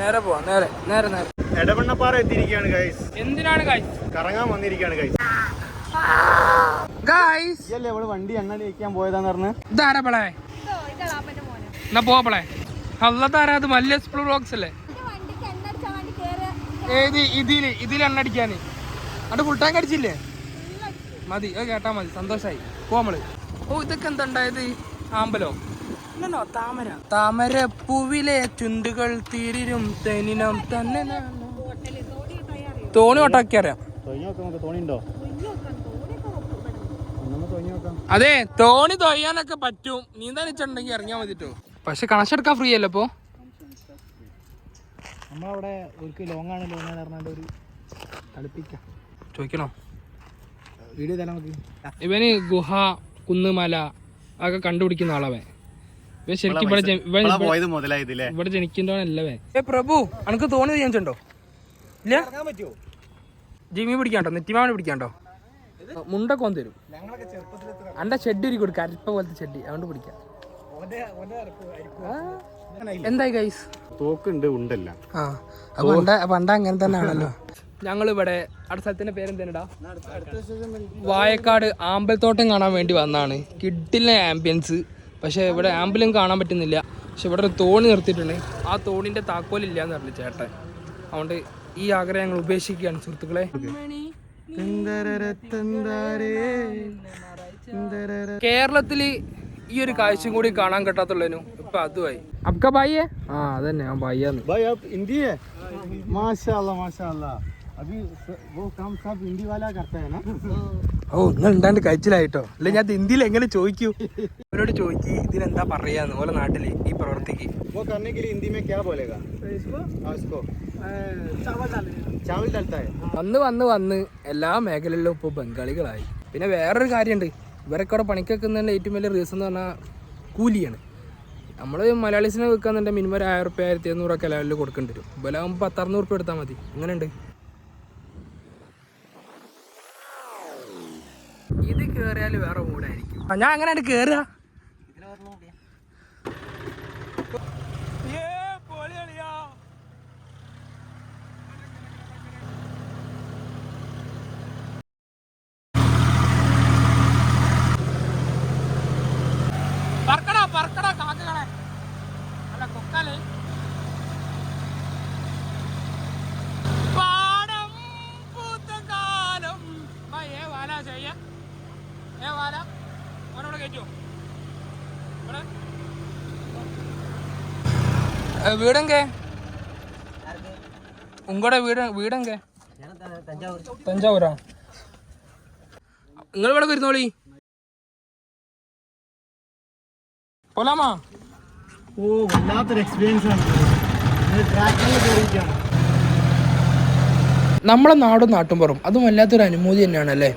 നേരെ പോവാം നേരെ നേരെ നേരെ. എടവണ്ണപ്പാറ എത്തിയിരിക്കുകയാണ് ഗൈസ് എന്തിനാണ് ഗൈസ് കറങ്ങാൻ വന്നിരിക്കുകയാണ് ഗൈസ് ഗൈസ് ഇതല്ലേ അവൾ വണ്ടി എണ്ണ വയ്ക്കാൻ പോയതാന്ന് പറഞ്ഞ്. ഇതാരാ പിളേ? എന്നാ പോവാ പിളേ. അല്ലതാരാ അത്? വലിയ എക്സ്പ്ലോർ ബോക്സ് അല്ലേ? ഏത് ഇതിൽ ഇതിൽ എണ്ണടിക്കാന്. അത് ഫുൾ ടാങ്ക് അടിച്ചില്ലേ? മതി അത് കേട്ടാ മതി. സന്തോഷായി. പോവാ ഓ ഇതൊക്കെ എന്താ ഉണ്ടായത്? ആമ്പലോ? താമര താമര. പൂവിലെ ചുണ്ടുകൾ തീരിരും തെനിനം തന്നെ. തോണി ഒട്ടാക്കി അറിയാം. അതെ തോണി തൊയ്യാനൊക്കെ പറ്റും. നീന്താൻ വെച്ചിട്ടുണ്ടെങ്കിൽ ഇറങ്ങിയാൽ മതിട്ടോ പക്ഷെ കണക്ഷൻ എടുക്കാൻ ഫ്രീ അല്ലേ ഇപ്പോ? നമ്മളവിടെ ഒരു ലോങ് ആണ് ലോങ് ആണ് പറഞ്ഞാൽ ഒരു കളിപ്പിക്കാം ചോദിക്കണോ? വീഡിയോ തരാം നമുക്ക്. ഇവന് ഗുഹ കുന്നുമല അതൊക്കെ കണ്ടുപിടിക്കുന്ന ആളവൻ ഇവൻ ശരിക്കും ഇവിടെ പോയത് മുതലായതില്ലേ? ഇവിടെ ജനിക്കുന്നവനല്ലവേ ഏ പ്രഭു അനക്ക് തോന്നി ചെയ്യാൻ ഇല്ല? ജിമ്മി പിടിക്കാണ്ടോ? നെറ്റിമാവനെ പിടിക്കാണ്ടോ? മുണ്ടൊക്കെ വന്ന് തരും. അന്റെ ഷെഡ് ഒരു കൊടുക്കുക അരിപ്പ പോലത്തെ ഷെഡ് അതുകൊണ്ട് പിടിക്കാം. എന്തായി ഗൈസ് തോക്കുണ്ട് ഉണ്ടല്ല. ആ പണ്ട പണ്ട അങ്ങനെ തന്നെ ആണല്ലോ ഞങ്ങൾ ഇവിടെ അടുത്ത സ്ഥലത്തിന്റെ പേരെന്തേനടാ വായക്കാട് ആമ്പൽത്തോട്ടം കാണാൻ വേണ്ടി വന്നാണ് കിഡിലെ ആംബിയൻസ് പക്ഷേ ഇവിടെ ആംബുലൻസ് കാണാൻ പറ്റുന്നില്ല. പക്ഷെ ഇവിടെ ഒരു തോണി നിർത്തിയിട്ടുണ്ട്. ആ തോണിന്റെ താക്കോലില്ല എന്ന് പറഞ്ഞു ചേട്ടൻ. അതുകൊണ്ട് ഈ ആഗ്രഹം ഞങ്ങൾ ഉപേക്ഷിക്കുകയാണ് സുഹൃത്തുക്കളെ. കേരളത്തിൽ ഈ ഒരു കാഴ്ചയും കൂടി കാണാൻ കിട്ടാത്തുള്ളതിനു ഇപ്പൊ അതുമായി. അബ്ക ബായിയെ ആ അതന്നെ ഞാൻ ബായിയാന്ന് ഇന്ത്യയെ? മാഷാ മാഷാ अभी स- वो काम सब हिंदी वाला करता है ना ഓ നിങ്ങൾ ഉണ്ടാണ്ട് കഴിച്ചിലായിട്ടോ അല്ലെ ഞാൻ ഹിന്ദിയിൽ എങ്ങനെ ചോദിക്കൂ അവരോട് ചോദിക്കി ഇതിനെന്താ പറയാന്ന് ഓരോ നാട്ടില് ഈ പ്രവർത്തിക്ക് वो करने के लिए हिंदी में क्या बोलेगा हाँ, इसको चावल डालता है വന്ന് വന്ന് വന്ന് എല്ലാ മേഖലകളിലും ഇപ്പോൾ ബംഗാളികളായി പിന്നെ വേറൊരു കാര്യമുണ്ട് ഇവരൊക്കെ അവിടെ പണിക്കൊക്കെ ഏറ്റവും വലിയ റീസൺ എന്ന് പറഞ്ഞാൽ കൂലിയാണ് നമ്മൾ മലയാളീസിനെ വെക്കാന്നുണ്ടെങ്കിൽ മിനിമം ഒരു ആയിരം റുപ്യ ആയിരത്തി എണ്ണൂറൊക്കെ ലെവലിൽ കൊടുക്കേണ്ടി വരും ഇവലാകുമ്പോൾ പത്തറുന്നൂറ് റുപ്യ എടുത്താൽ മതി അങ്ങനെയുണ്ട് ഇത് കേറിയാൽ വേറെ മൂടായിരിക്കും. ഞാൻ അങ്ങനെയാണ് കേറുക. പറക്കടാ പറക്കടാ കാക്കകളെ. അല്ല കൊക്കാലേ പാടം പൂത്ത കാലം ആ, ഏ വാല ചെയ്യ ഏ വാല അവനോട് കയറ്റോ ഇവിടെ. വീടെങ്കേ? ഉങ്കടെ വീട് വീടെങ്കേ? തഞ്ചാവൂരാ. നിങ്ങൾ ഇവിടെ വരുന്നോളി. പോലാമാ. ഓ വല്ലാത്തൊരു എക്സ്പീരിയൻസ് ആണ്. നമ്മളെ നാടും നാട്ടും പുറം അതും വല്ലാത്തൊരു അനുമതി തന്നെയാണ് അല്ലേ